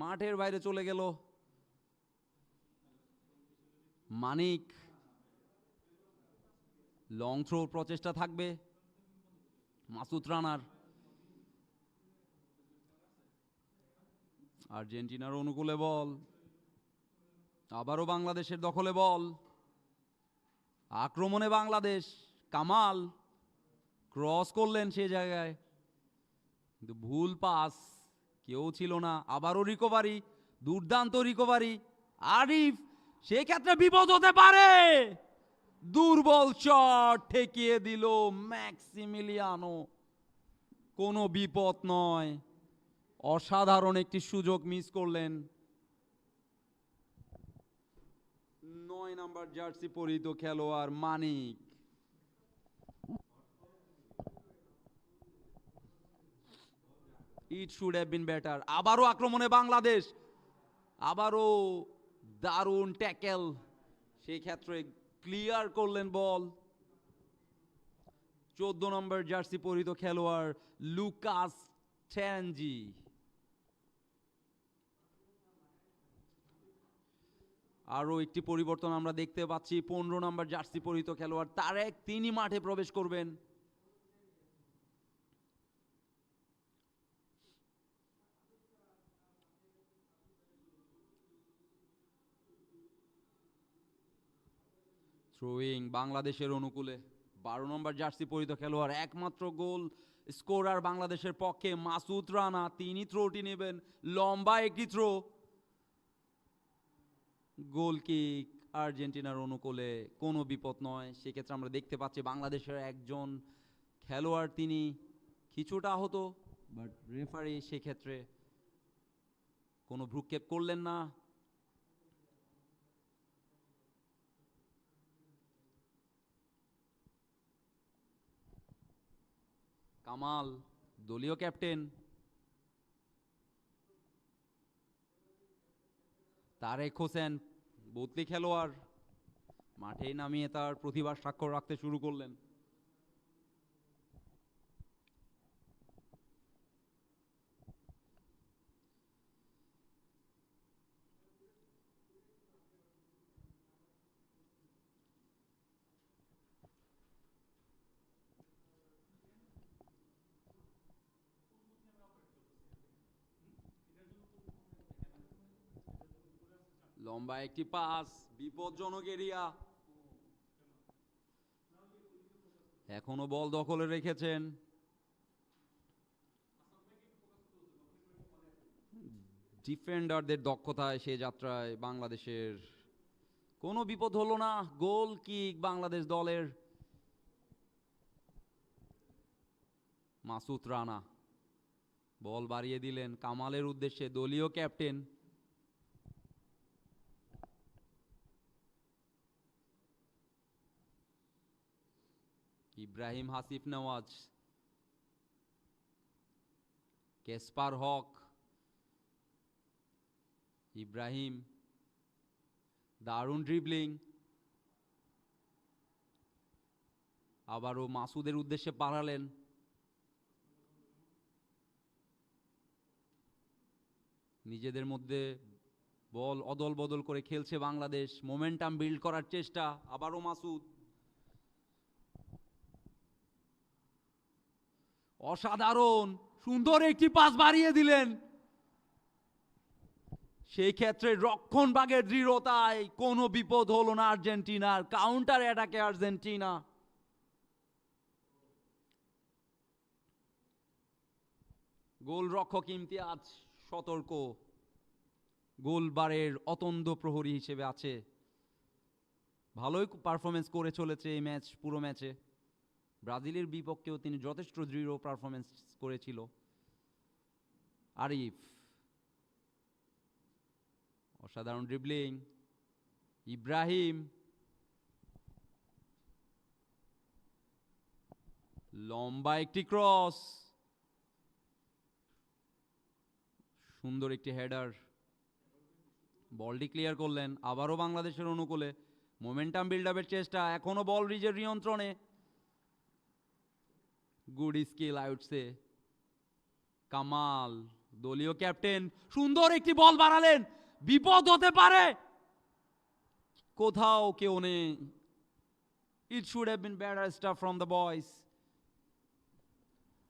মাঠের বাইরে চলে গেল। মানিক লং থ্রো প্রচেষ্টা থাকবে। মাসুদ রানার, আর্জেন্টিনার অনুকূলে বল, আবারও বাংলাদেশের দখলে বল। আক্রমণে বাংলাদেশ, কামাল ক্রস করলেন সে জায়গায়। কিন্তু ভুল পাস কেউ ছিল না, আবারও রিকভারি দুর্দান্ত রিকভারি আরিফ, সেক্ষেত্রে বিপদ হতে পারে। দুর্বল শট ঠেকিয়ে দিল ম্যাক্সিমিলিয়ানো। কোনো বিপদ নয়। অসাধারণ একটি সুযোগ মিস করলেন। নয় নাম্বার জার্সি পরিহিত খেলোয়াড় Manik. It should have been better আবারও আক্রমণে বাংলাদেশ। আবারও দারুণ ট্যাকেল সেই ক্ষেত্রে ক্লিয়ার করলেন বল চোদ্দ নম্বর জার্সি পরিহিত খেলোয়াড় লুকাস চ্যানজি। আরও একটি পরিবর্তন আমরা দেখতে পাচ্ছি। পনেরো নম্বর জার্সি পরিহিত খেলোয়াড় তারেক, তিনি মাঠে প্রবেশ করবেন। থ্রোয়িং বাংলাদেশের অনুকূলে। বারো নম্বর জার্সি পরিহিত খেলোয়াড়, একমাত্র গোল স্কোরার বাংলাদেশের পক্ষে মাসুদ রানা। তিনি থ্রোটি নেবেন, লম্বা একটি থ্রো গোল কিক আর্জেন্টিনার অনুকূলে, কোনো বিপদ নয়। সেক্ষেত্রে আমরা দেখতে পাচ্ছি বাংলাদেশের একজন খেলোয়াড়, তিনি কিছুটা আহত বাট রেফারি সেক্ষেত্রে কোনো ভ্রুক্ষেপ করলেন না। কামাল, দলীয় ক্যাপ্টেন। তারেক হোসেন, বদলি খেলোয়াড়। মাঠে নামিয়ে তার প্রতিভার স্বাক্ষর রাখতে শুরু করলেন। লম্বা একটি পাস, বিপজ্জনক এরিয়া। এখনও বল দখলে রেখেছেন। ডিফেন্ডারদের দক্ষতায় সে যাত্রায় বাংলাদেশের কোনো বিপদ হলো না। গোল কিক বাংলাদেশ দলের। মাসুদ রানা। বল বাড়িয়ে দিলেন কামালের উদ্দেশ্যে। দলীয় ক্যাপ্টেন ইব্রাহিম হাসিফ নওয়াজ, কেসপার হক, ইব্রাহিম, দারুণ ড্রিবলিং আবারও মাসুদের উদ্দেশ্যে পাঠালেন নিজেদের মধ্যে বল অদল বদল করে খেলছে বাংলাদেশ মোমেন্টাম বিল্ড করার চেষ্টা, আবারও মাসুদ। অসাধারণ, সুন্দর একটি পাস বাড়িয়ে দিলেন। সেই ক্ষেত্রে রক্ষণ ভাগের দৃঢ়তায় কোনো বিপদ হলো না আর্জেন্টিনার কাউন্টার অ্যাটাকে আর্জেন্টিনা। গোল রক্ষক ইমতিয়াজ সতর্ক। গোলবারের অতন্দ প্রহরী হিসেবে আছে। ভালোই পারফরমেন্স করে চলেছে এই ম্যাচ, পুরো ম্যাচে। ব্রাজিলের বিপক্ষেও তিনি যথেষ্ট দৃঢ় পারফরমেন্স করেছিল। আরিফ। অসাধারণ ড্রিবলিং ইব্রাহিম। লম্বা একটি ক্রস সুন্দর একটি হেডার বলটি ক্লিয়ার করলেন। আবারও বাংলাদেশের অনুকূলে। মোমেন্টাম বিল্ড আপের চেষ্টা। এখনও বল রিজের নিয়ন্ত্রণে। Good skill I would say Kamal, দলীয় ক্যাপ্টেন সুন্দর একটি বল বাড়ালেন। বিপদ হতে পারে। কোথাও কেউ নেই। It should have been better stuff from the boys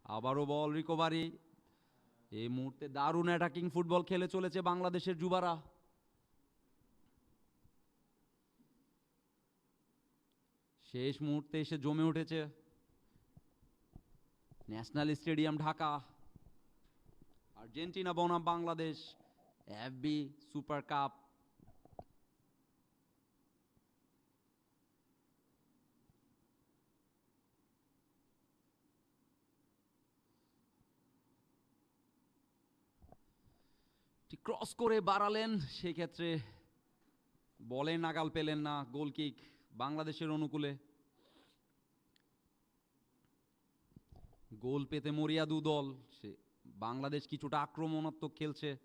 আবারও বল রিকভারি এই মুহূর্তে দারুণ অ্যাটাকিং ফুটবল খেলে চলেছে বাংলাদেশের যুবারা। শেষ মুহূর্তে এসে জমে উঠেছে। ন্যাশনাল স্টেডিয়াম ঢাকা আর্জেন্টিনা বনাম Bangladesh FB super cup cross করে বাড়ালেন, সেক্ষেত্রে বলে নাগাল পেলেন না গোল কিক বাংলাদেশের অনুকূলে। গোল পেতে মরিয়া দু দল, সে বাংলাদেশ কিছুটা আক্রমণাত্মক খেলছে।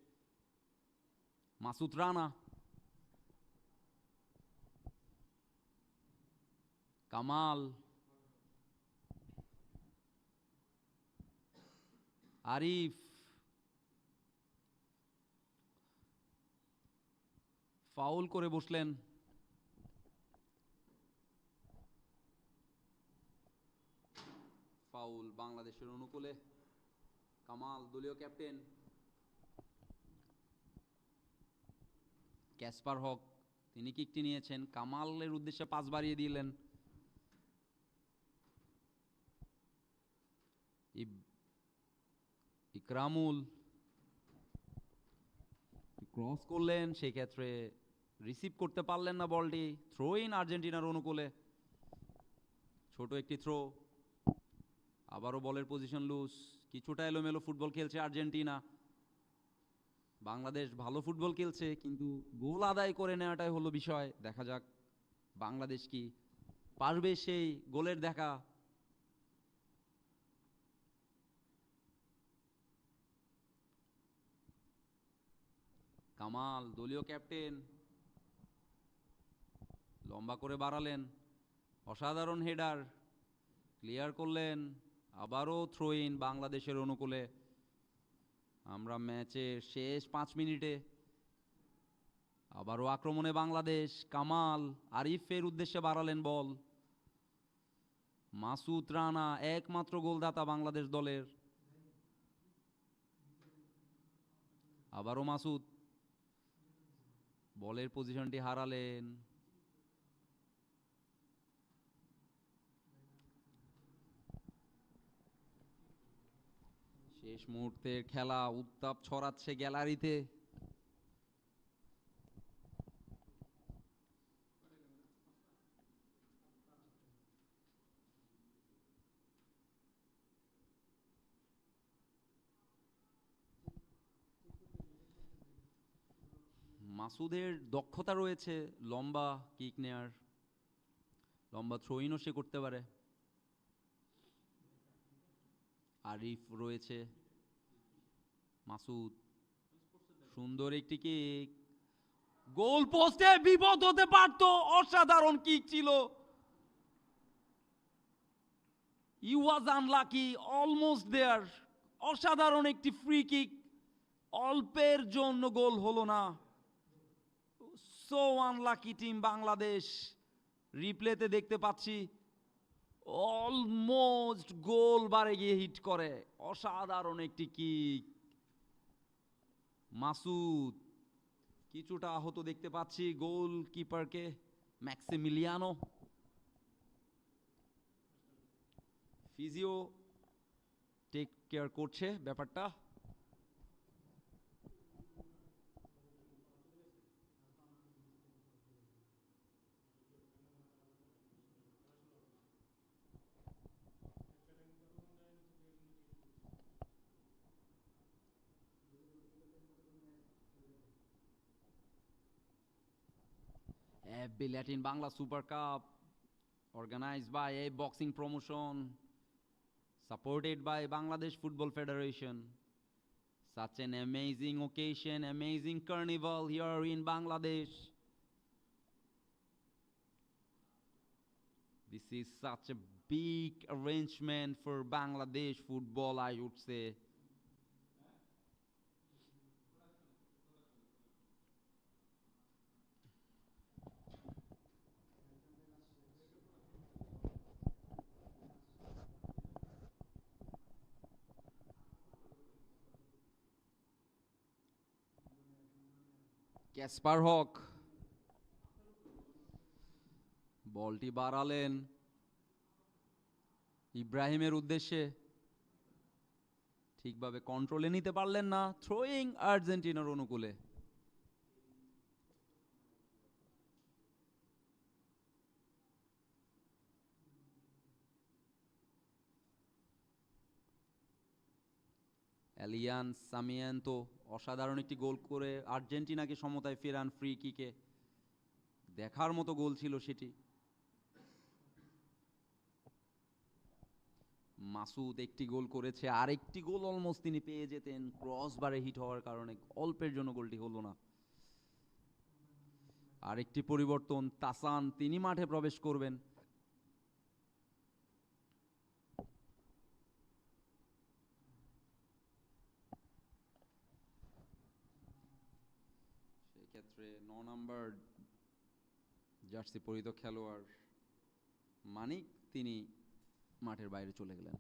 মাসুদ রানা। কামাল। আরিফ। ফাউল করে বসলেন। ফাউল বাংলাদেশের অনুকূলে। কামাল, দলীয় ক্যাপ্টেন। ক্যাসপার হক, তিনি কিকটি নিয়েছেন? কামালের উদ্দেশ্যে পাস বাড়িয়ে দিলেন। ইকরামুল। ক্রস করলেন সেই ক্ষেত্রে রিসিভ করতে পারলেন না বলটি। থ্রো ইন আর্জেন্টিনার অনুকূলে। ছোট একটি থ্রো। আবারও বলের পজিশন লুজ কিছুটা এলোমেলো ফুটবল খেলছে আর্জেন্টিনা। বাংলাদেশ ভালো ফুটবল খেলছে, কিন্তু গোল আদায় করে নেওয়াটাই হলো বিষয়। দেখা যাক বাংলাদেশ কি পারবে সেই গোলের দেখা। কামাল, দলীয় ক্যাপ্টেন লম্বা করে বাড়ালেন। অসাধারণ হেডার ক্লিয়ার করলেন। আবারও থ্রো ইন বাংলাদেশের অনুকূলে। আমরা ম্যাচের শেষ পাঁচ মিনিটে আবারও আক্রমণে বাংলাদেশ, কামাল, আরিফের উদ্দেশ্যে বাড়ালেন বল। মাসুদ রানা একমাত্র গোলদাতা বাংলাদেশ দলের। আবারও মাসুদ। বলের পজিশনটি হারালেন। শেষ মুহূর্তের খেলা উত্তাপ ছড়াচ্ছে গ্যালারিতে। মাসুদের দক্ষতা রয়েছে, লম্বা কিক নেয়ার। লম্বা থ্রোইনও সে করতে পারে। আরিফ রয়েছে। মাসুদ, সুন্দর একটি কিক গোল পোস্টে বিপদ হতে পারত, অসাধারণ কিক ছিল। You was unlucky almost there অসাধারণ একটি ফ্রি কিক অল্পের জন্য গোল হলো না। So unlucky team Bangladesh. রিপ্লেতে দেখতে পাচ্ছি। অলমোস্ট গোল বারে গিয়ে হিট করে। অসাধারণ একটি কিক মাসুদ, কিছুটা আহত দেখতে পাচ্ছি গোল কিপারকে ম্যাক্সিমিলিয়ানো। ফিজিও টেক কেয়ার করছে ব্যাপারটা। FB Latin Bangla Super Cup, organized by a boxing promotion, supported by Bangladesh Football Federation. Such an amazing occasion, amazing carnival here in Bangladesh. This is such a big arrangement for Bangladesh football, I would say. Kasper হক। বলটি বাড়ালেন ইব্রাহিমের উদ্দেশ্যে। ঠিকভাবে কন্ট্রোলে নিতে পারলেন না throwing আর্জেন্টিনার অনুকূলে। অ্যালিয়ান সামিয়ান্তো অসাধারণ একটি গোল করে আর্জেন্টিনাকে সমতায় ফেরান ফ্রি কিকে দেখার মতো গোল ছিল সেটি। মাসুদ একটি গোল করেছে আরেকটি গোল অলমোস্ট তিনি পেয়ে যেতেন। ক্রস বারে হিট হওয়ার কারণে অল্পের জন্য গোলটি হলো না। আরেকটি পরিবর্তন, তাসান, তিনি মাঠে প্রবেশ করবেন সেক্ষেত্রে ন নাম্বার জার্সি পরিত খেলোয়াড় মানিক তিনি মাঠের বাইরে চলে গেলেন।